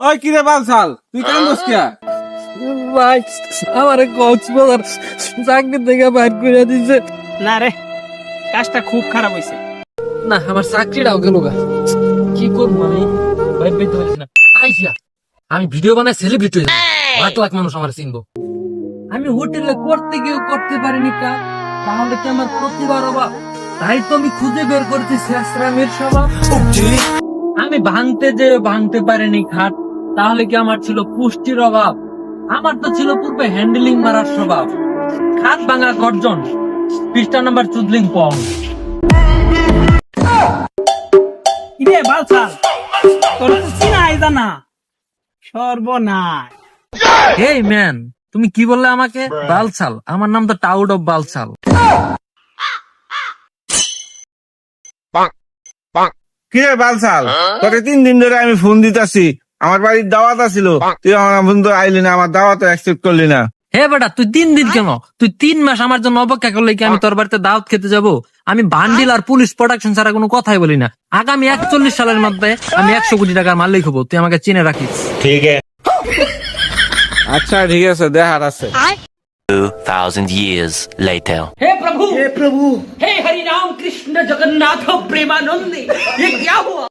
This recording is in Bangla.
ওই কিরে বালছাল তুই কেন বসকিয়া ভাই আমার কক্সবাজার চাকরি থেকে বাইর করে দিছে। না রে কাজটা খুব খারাপ হয়েছে না আমার চাকরিটাও গেল গা। কি করব আমি? বাইর পেতে পারছি না। আইসিয়া আমি ভিডিও বানাই সেলিব্রিটি হয়ে যাব। লাখ লাখ মানুষ আমার চিনবো। আমি হোটেলে করতে গিয়েও করতে পারিনি কাজ তাহলে কি আমার প্রতিবার অভাব? তাই তো আমি খুঁজে বের করেছি শেষরামের স্বভাব। আমি ভাঙতে যে ভাঙতে পারিনি খাট তাহলে কি আমার ছিল পুষ্টির অভাব? আমার তো ছিল পূর্বে হ্যান্ডেলিং মারার স্বভাব। খাট ভাঙা গর্জন। পৃষ্ঠা নাম্বার চুদলিং পং। কিরে বালছাল তোর তো চিনাই জানা। সর্বনাশ। এই ম্যান তুমি কি বললে আমাকে? বালছাল আমার নাম তো টাউড অফ বালছাল কিরে বালছাল তোকে তিন দিন ধরে আমি ফোন দিতাছি। আমার বাড়ির দাওয়াত আছিল। তুই আমার ফোন তো আইলি না আমার দাওয়াত অ্যাকসেপ্ট করলি না। হে বেটা তুই তিন দিন কেন? তুই তিন মাস আমার জন্য অপেক্ষা করলে কি আমি তোর বাড়িতে দাওয়াত খেতে যাব? আমি বান্ডিল আর পুলিশ প্রোডাকশন ছাড়া কোনো কথাই বলি না। আগামী একচল্লিশ সালের মধ্যে আমি একশো কোটি টাকার মালিক হব তুই আমাকে চিনে রাখিস। ঠিক আছে। আচ্ছা ঠিক আছে দেখার আছে। 2000 years later. हे प्रभु हे प्रभु हे हरि राम कृष्ण जगन्नाथ प्रेमानंद ये क्या हुआ